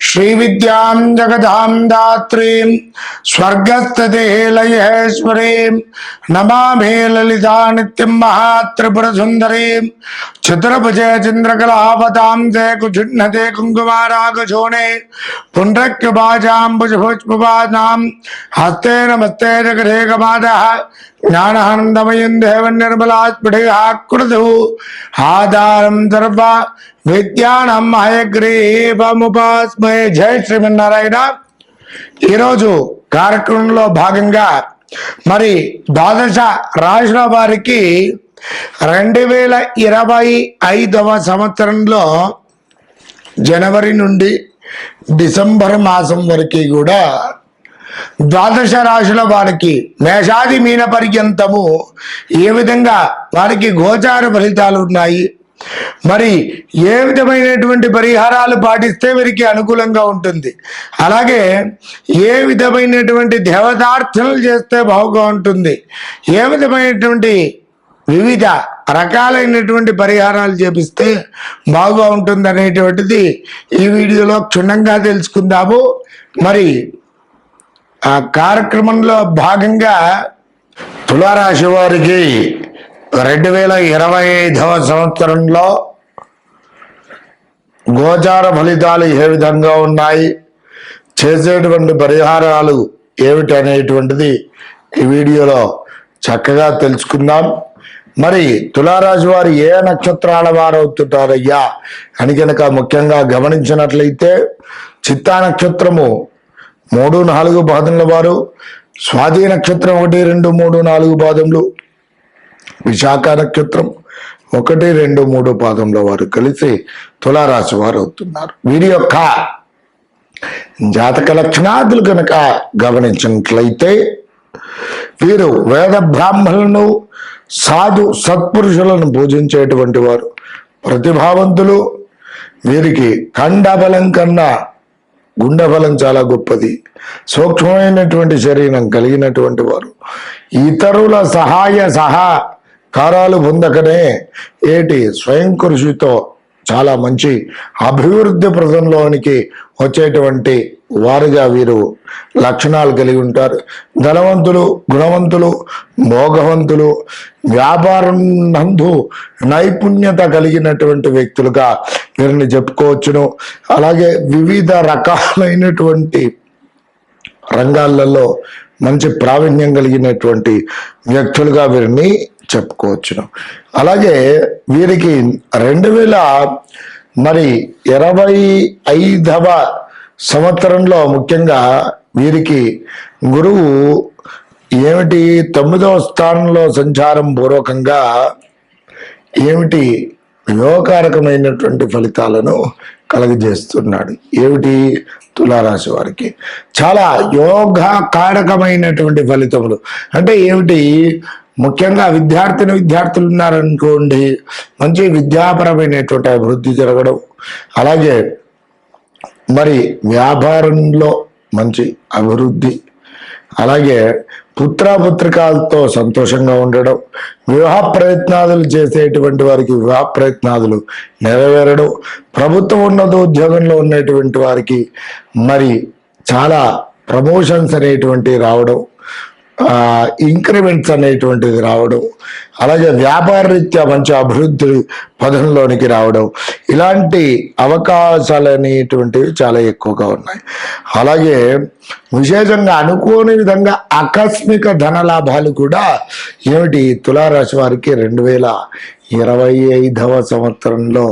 శ్రీ విద్యాం జగదాం దాత్రీం స్వర్గస్థితిలయేశ్వరీం నమామే లలితా నిత్యం మహాత్రిపుర సుందరీం చతురభుజే చంద్రకళావతాం తే కుజున్నతే కుంకుమారాగశోణే పుండ్రక్యపాజాంబుజభుష్పపాదాం హస్తే నమస్తే జగదేకమాదः జ్ఞానానందమయం దేవం నిర్మలాస్ఫుటికాకృతు ఆధారం సర్వ విద్యానం హయగ్రీవముపాస్మయ జయ శ్రీమన్నారాయణ. ఈరోజు కార్యక్రమంలో భాగంగా మరి ద్వాదశ రాశుల వారికి రెండు వేల ఇరవై ఐదవ సంవత్సరంలో జనవరి నుండి డిసెంబర్ మాసం వరకు కూడా ద్వాదశ రాశుల వారికి మేషాది మీన పర్యంతము ఏ విధంగా వారికి గోచార ఫలితాలు ఉన్నాయి? మరి ఏ విధమైనటువంటి పరిహారాలు పాటిస్తే వీరికి అనుకూలంగా ఉంటుంది? అలాగే ఏ విధమైనటువంటి దేవతార్థనలు చేస్తే బాగుగా ఉంటుంది? ఏ విధమైనటువంటి వివిధ రకాలైనటువంటి పరిహారాలు చేపిస్తే బాగా ఉంటుంది అనేటువంటిది ఈ వీడియోలో క్షుణ్ణంగా తెలుసుకుందాము. మరి ఆ కార్యక్రమంలో భాగంగా తులారాశి వారికి రెండు వేల ఇరవై ఐదవ సంవత్సరంలో గోచార ఫలితాలు ఏ విధంగా ఉన్నాయి? చేసేటువంటి పరిహారాలు ఏమిటి అనేటువంటిది ఈ వీడియోలో చక్కగా తెలుసుకుందాం. మరి తులారాశి వారు ఏ నక్షత్రాల వారు అవుతుంటారయ్యా అని కనుక ముఖ్యంగా గమనించినట్లయితే చిత్తా నక్షత్రము మూడు నాలుగు పాదముల వారు స్వాతి నక్షత్రం ఒకటి రెండు మూడు నాలుగు పాదములు విశాఖ నక్షత్రం ఒకటి రెండు మూడు పాదంలో వారు కలిసి తులారాశి వారు అవుతున్నారు. వీరి యొక్క జాతక లక్షణాదులు కనుక గమనించినట్లయితే వీరు వేద బ్రాహ్మణులను సాధు సత్పురుషులను పూజించేటువంటి వారు ప్రతిభావంతులు. వీరికి కండబలం కన్నా గుండె బలం చాలా గొప్పది. సూక్ష్మమైనటువంటి శరీరం కలిగినటువంటి వారు. ఇతరుల సహాయ సహా కారాలు పొందకనే ఏటి స్వయం కృషితో చాలా మంచి అభివృద్ధి ప్రదంలోనికి వచ్చేటువంటి వారుగా వీరు లక్షణాలు కలిగి ఉంటారు. ధనవంతులు గుణవంతులు భోగవంతులు వ్యాపారం నందు నైపుణ్యత కలిగినటువంటి వ్యక్తులుగా వీరిని చెప్పుకోవచ్చును. అలాగే వివిధ రకాలైనటువంటి రంగాలలో మంచి ప్రావీణ్యం కలిగినటువంటి వ్యక్తులుగా వీరిని చెప్పుకోవచ్చును. అలాగే వీరికి రెండు వేల మరి ఇరవై ఐదవ సంవత్సరంలో ముఖ్యంగా వీరికి గురువు ఏమిటి తొమ్మిదవ స్థానంలో సంచారం పూర్వకంగా ఏమిటి యోగకారకమైనటువంటి ఫలితాలను కలగజేస్తున్నాడు? ఏమిటి తులారాశి వారికి? చాలా యోగకారకమైనటువంటి ఫలితములు. అంటే ఏమిటి? ముఖ్యంగా విద్యార్థిని విద్యార్థులు ఉన్నారనుకోండి మంచి విద్యాపరమైనటువంటి అభివృద్ధి జరగడం. అలాగే మరి వ్యాపారంలో మంచి అభివృద్ధి. అలాగే పుత్రపుత్రికాలతో సంతోషంగా ఉండడం. వివాహ ప్రయత్నాలు చేసేటువంటి వారికి వివాహ ప్రయత్నాలు నెరవేరడం. ప్రభుత్వం ఉన్నత ఉద్యోగంలో ఉన్నటువంటి వారికి మరి చాలా ప్రమోషన్స్ అనేటువంటివి రావడం. ఇంక్రిమెంట్స్ అనేటువంటిది రావడం అలాగే వ్యాపార రీత్యా మంచి అభివృద్ధి పదంలోనికి రావడం ఇలాంటి అవకాశాలు అనేటువంటివి చాలా ఎక్కువగా ఉన్నాయి. అలాగే విశేషంగా అనుకోని విధంగా ఆకస్మిక ధన లాభాలు కూడా ఏమిటి? తులారాశి వారికి రెండు వేల ఇరవై ఐదవ సంవత్సరంలో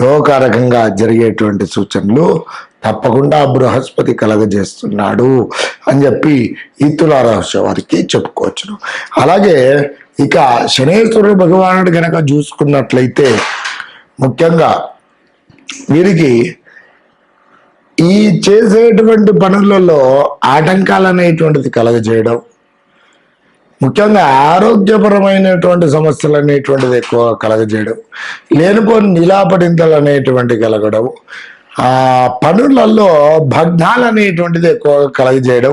యోగకారకంగా జరిగేటువంటి సూచనలు తప్పకుండా బృహస్పతి కలగజేస్తున్నాడు అని చెప్పి ఈ తులారాశి వారికి చెప్పుకోవచ్చును. అలాగే ఇక శనేశ్వరుడు భగవానుడు గనక చూసుకున్నట్లయితే ముఖ్యంగా వీరికి ఈ చేసేటువంటి పనులలో ఆటంకాలు అనేటువంటిది కలగజేయడం ముఖ్యంగా ఆరోగ్యపరమైనటువంటి సమస్యలు అనేటువంటిది ఎక్కువ కలగజేయడం లేనిపోని నిలాపడింతలు అనేటువంటి కలగడం ఆ పనులలో భగ్నాలు అనేటువంటిది ఎక్కువగా కలగజేయడం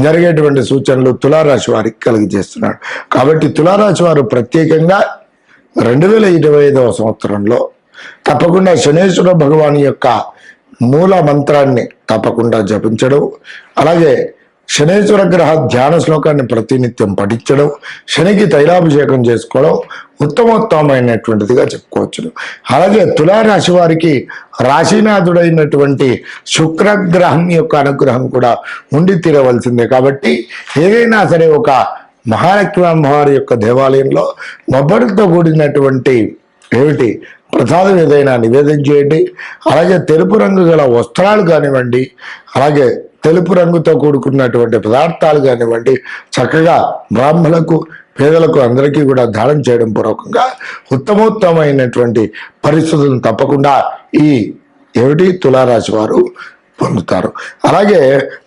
జరిగేటువంటి సూచనలు తులారాశి వారికి కలుగజేస్తున్నాడు. కాబట్టి తులారాశి వారు ప్రత్యేకంగా రెండు వేల ఇరవై ఐదవ సంవత్సరంలో తప్పకుండా శనేశ్వర భగవాన్ యొక్క మూల మంత్రాన్ని తప్పకుండా జపించడం అలాగే శనేశ్వర గ్రహ ధ్యాన శ్లోకాన్ని ప్రతినిత్యం పఠించడం శనికి తైలాభిషేకం చేసుకోవడం ఉత్తమోత్తమైనటువంటిదిగా చెప్పుకోవచ్చు. అలాగే తులారాశి వారికి రాశినాథుడైనటువంటి శుక్రగ్రహం యొక్క అనుగ్రహం కూడా ఉండి తీరవలసిందే. కాబట్టి ఏదైనా సరే ఒక మహాలక్ష్మి అమ్మవారి యొక్క దేవాలయంలో మొబ్బరితో కూడినటువంటి ఏమిటి? ప్రసాదం ఏదైనా నివేదన చేయండి. అలాగే తెలుపు రంగు గల వస్త్రాలు కానివ్వండి అలాగే తెలుపు రంగుతో కూడుకున్నటువంటి పదార్థాలు కానివ్వండి చక్కగా బ్రాహ్మణులకు పేదలకు అందరికీ కూడా దానం చేయడం పూర్వకంగా ఉత్తమోత్తమైనటువంటి పరిస్థితులను తప్పకుండా ఈ ఏమిటి తులారాశి వారు పొందుతారు. అలాగే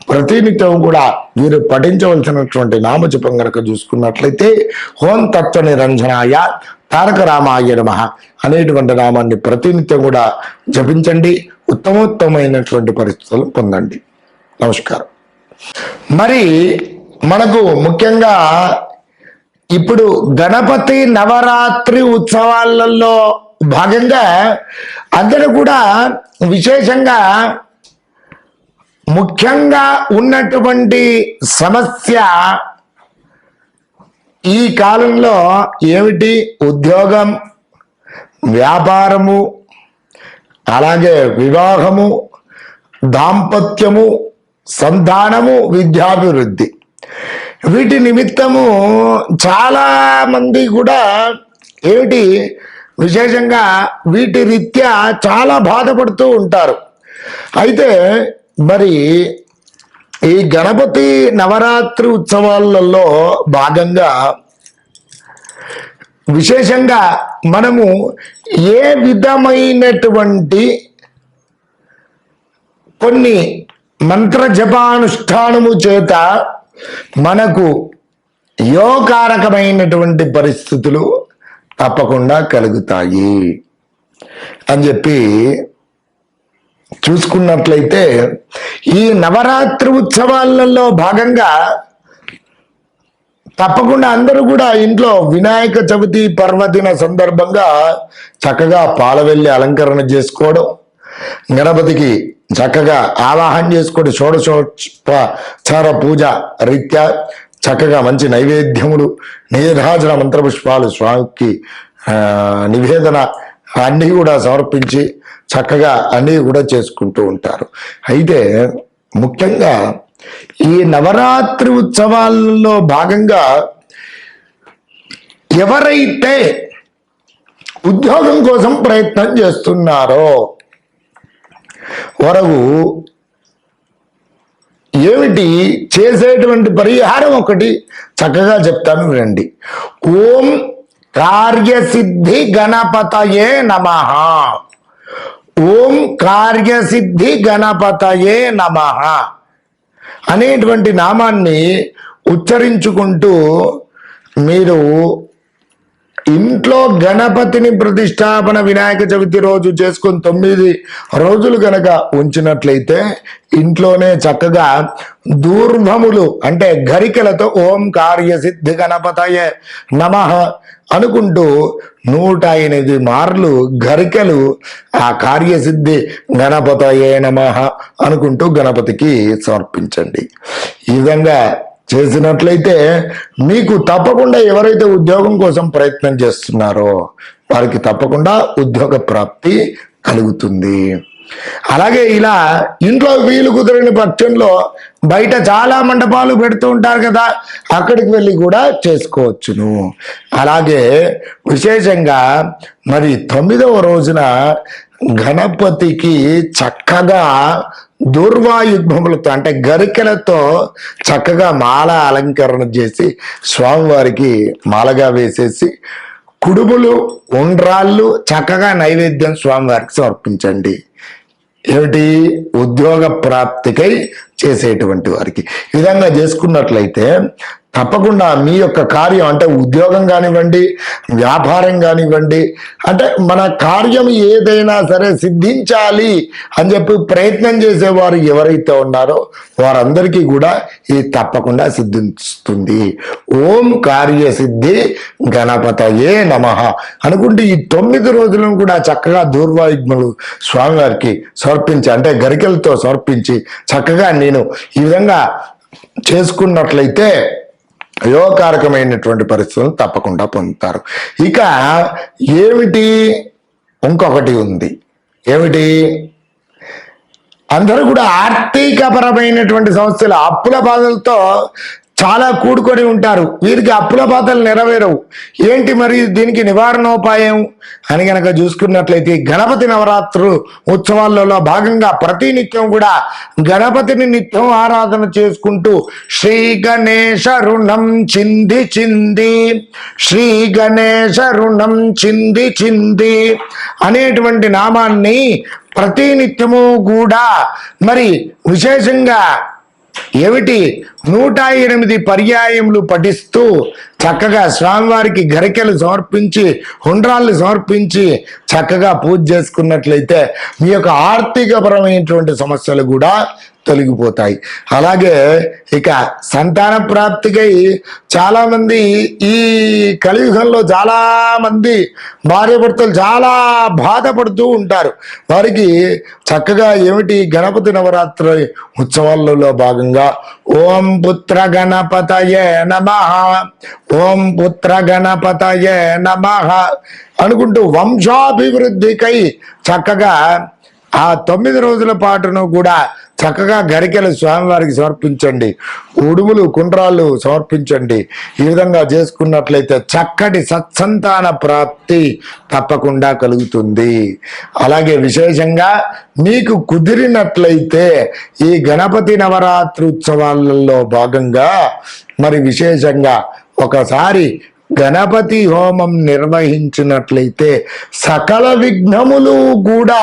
ప్రతినిత్యం కూడా వీరు పఠించవలసినటువంటి నామజపం గనక చూసుకున్నట్లయితే హోం తత్వ నిరంజనాయ తారక రామాయ నమ అనేటువంటి నామాన్ని ప్రతినిత్యం కూడా జపించండి. ఉత్తమోత్తమైనటువంటి పరిస్థితులు పొందండి. నమస్కారం. మరి మనకు ముఖ్యంగా ఇప్పుడు గణపతి నవరాత్రి ఉత్సవాలలో భాగంగా అందరూ కూడా విశేషంగా ముఖ్యంగా ఉన్నటువంటి సమస్య ఈ కాలంలో ఏమిటి? ఉద్యోగం వ్యాపారము అలాగే వివాహము దాంపత్యము సంతానము విద్యాభివృద్ధి. వీటి నిమిత్తము చాలా మంది కూడా ఏమిటి? విశేషంగా వీటి రీత్యా చాలా బాధపడుతూ ఉంటారు. అయితే మరి ఈ గణపతి నవరాత్రి ఉత్సవాలలో భాగంగా విశేషంగా మనము ఏ విధమైనటువంటి కొన్ని మంత్ర జపానుష్ఠానము చేత మనకు యోగకారకమైనటువంటి పరిస్థితులు తప్పకుండా కలుగుతాయి అని చెప్పి చూసుకున్నట్లయితే ఈ నవరాత్రి ఉత్సవాలలో భాగంగా తప్పకుండా అందరూ కూడా ఇంట్లో వినాయక చవితి పర్వదిన సందర్భంగా చక్కగా పాలవెల్లి అలంకరణ చేసుకోవడం గణపతికి చక్కగా ఆవాహన చేసుకోవడం షోడశోపచార పూజ రీత్యా చక్కగా మంచి నైవేద్యములు నీరాజన మంత్రపుష్పాలు స్వామికి నివేదన అన్నీ కూడా సమర్పించి చక్కగా అన్నీ కూడా చేసుకుంటూ ఉంటారు. అయితే ముఖ్యంగా ఈ నవరాత్రి ఉత్సవాలలో భాగంగా ఎవరైతే ఉద్యోగం కోసం ప్రయత్నం చేస్తున్నారో వరకు ఏమిటి? చేసేటువంటి పరిహారం ఒకటి చక్కగా చెప్తాను వినండి. ఓం కార్యసిద్ధి గణపతయే నమ. ఓం కార్యసిద్ధి గణపతయే నమ. అనేటువంటి నామాన్ని ఉచ్చరించుకుంటూ మీరు ఇంట్లో గణపతిని ప్రతిష్టాపన వినాయక చవితి రోజు చేసుకొని తొమ్మిది రోజులు గనక ఉంచినట్లయితే ఇంట్లోనే చక్కగా దూర్భములు అంటే గరికలతో ఓం కార్యసిద్ధి గణపతయే నమ అనుకుంటూ నూట ఎనిమిది మార్లు గరికలు ఆ కార్యసిద్ధి గణపతయే నమ అనుకుంటూ గణపతికి సమర్పించండి. ఈ విధంగా చేసినట్లయితే మీకు తప్పకుండా ఎవరైతే ఉద్యోగం కోసం ప్రయత్నం చేస్తున్నారో వారికి తప్పకుండా ఉద్యోగ ప్రాప్తి కలుగుతుంది. అలాగే ఇలా ఇంట్లో వీలు కుదరని పక్షంలో బయట చాలా మండపాలు పెడుతూ ఉంటారు కదా అక్కడికి వెళ్ళి కూడా చేసుకోవచ్చును. అలాగే విశేషంగా మరి తొమ్మిదవ రోజున గణపతికి చక్కగా దూర్వాయుగ్మములతో అంటే గరికెలతో చక్కగా మాల అలంకరణ చేసి స్వామివారికి మాలగా వేసేసి కుడుములు ఉండ్రాళ్ళు చక్కగా నైవేద్యం స్వామివారికి సమర్పించండి. ఏమిటి? ఉద్యోగ ప్రాప్తికై చేసేటువంటి వారికి. విధంగా చేసుకున్నట్లయితే తప్పకుండా మీ యొక్క కార్యం అంటే ఉద్యోగం కానివ్వండి వ్యాపారం కానివ్వండి అంటే మన కార్యం ఏదైనా సరే సిద్ధించాలి అని చెప్పి ప్రయత్నం చేసేవారు ఎవరైతే ఉన్నారో వారందరికీ కూడా ఇది తప్పకుండా సిద్ధిస్తుంది. ఓం కార్యసిద్ధి గణపతయే నమ అనుకుంటే ఈ తొమ్మిది రోజులను కూడా చక్కగా దూర్వాయుగ్ములు స్వామివారికి సమర్పించి అంటే గరికలతో సమర్పించి చక్కగా నేను ఈ విధంగా చేసుకున్నట్లయితే యోగకారకమైనటువంటి పరిస్థితులను తప్పకుండా పొందుతారు. ఇక ఏమిటి? ఇంకొకటి ఉంది. ఏమిటి? అందరూ కూడా ఆర్థికపరమైనటువంటి సమస్యలు అప్పుల బాధలతో చాలా కూడుకొని ఉంటారు. వీరికి అప్పుల బాధలు నెరవేరవు. ఏంటి మరి దీనికి నివారణోపాయం? అని గనక చూసుకున్నట్లయితే గణపతి నవరాత్రు ఉత్సవాలలో భాగంగా ప్రతి నిత్యం కూడా గణపతిని నిత్యం ఆరాధన చేసుకుంటూ శ్రీ గణేశ రుణం చింది చింది శ్రీ గణేశ రుణం చింది చింది అనేటువంటి నామాన్ని ప్రతి నిత్యము కూడా మరి విశేషంగా ఏమిటి? నూట ఎనిమిది పర్యాయములు పఠిస్తూ చక్కగా స్వామివారికి గరికెలు సమర్పించి హుండ్రాళ్ళు సమర్పించి చక్కగా పూజ చేసుకున్నట్లయితే మీ యొక్క ఆర్థికపరమైనటువంటి సమస్యలు కూడా తొలగిపోతాయి. అలాగే ఇక సంతాన ప్రాప్తికై చాలా మంది ఈ కలియుగంలో చాలా మంది భార్యాభర్తలు చాలా బాధపడుతూ ఉంటారు. వారికి చక్కగా ఏమిటి గణపతి నవరాత్రి ఉత్సవాలలో భాగంగా ఓం పుత్ర గణపతయే నమ ఓం పుత్ర గణపతయే నమ అనుకుంటూ వంశాభివృద్ధికై చక్కగా ఆ తొమ్మిది రోజుల పాటును కూడా చక్కగా గరికెలు స్వామివారికి సమర్పించండి. ఉడుములు కుండ్రాళ్ళు సమర్పించండి. ఈ విధంగా చేసుకున్నట్లయితే చక్కటి సత్సంతాన ప్రాప్తి తప్పకుండా కలుగుతుంది. అలాగే విశేషంగా మీకు కుదిరినట్లయితే ఈ గణపతి నవరాత్రి ఉత్సవాలలో భాగంగా మరి విశేషంగా ఒకసారి గణపతి హోమం నిర్వహించినట్లయితే సకల విఘ్నములు కూడా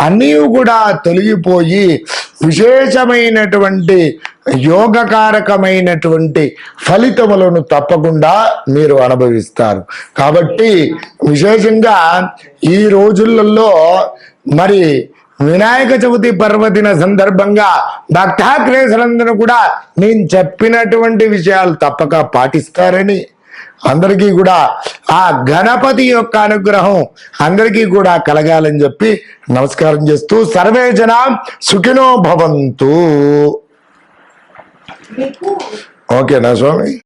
అన్నీ కూడా తొలగిపోయి విశేషమైనటువంటి యోగకారకమైనటువంటి ఫలితములను తప్పకుండా మీరు అనుభవిస్తారు. కాబట్టి విశేషంగా ఈ రోజులలో మరి వినాయక చవితి పర్వదిన సందర్భంగా భక్తాక్రేసులందరూ కూడా నేను చెప్పినటువంటి విషయాలు తప్పక పాటిస్తారని అందరికీ కూడా ఆ గణపతి యొక్క అనుగ్రహం అందరికీ కూడా కలగాలని చెప్పి నమస్కారం చేస్తూ సర్వే జన సుఖినో భవంతు. ఓకేనా స్వామి?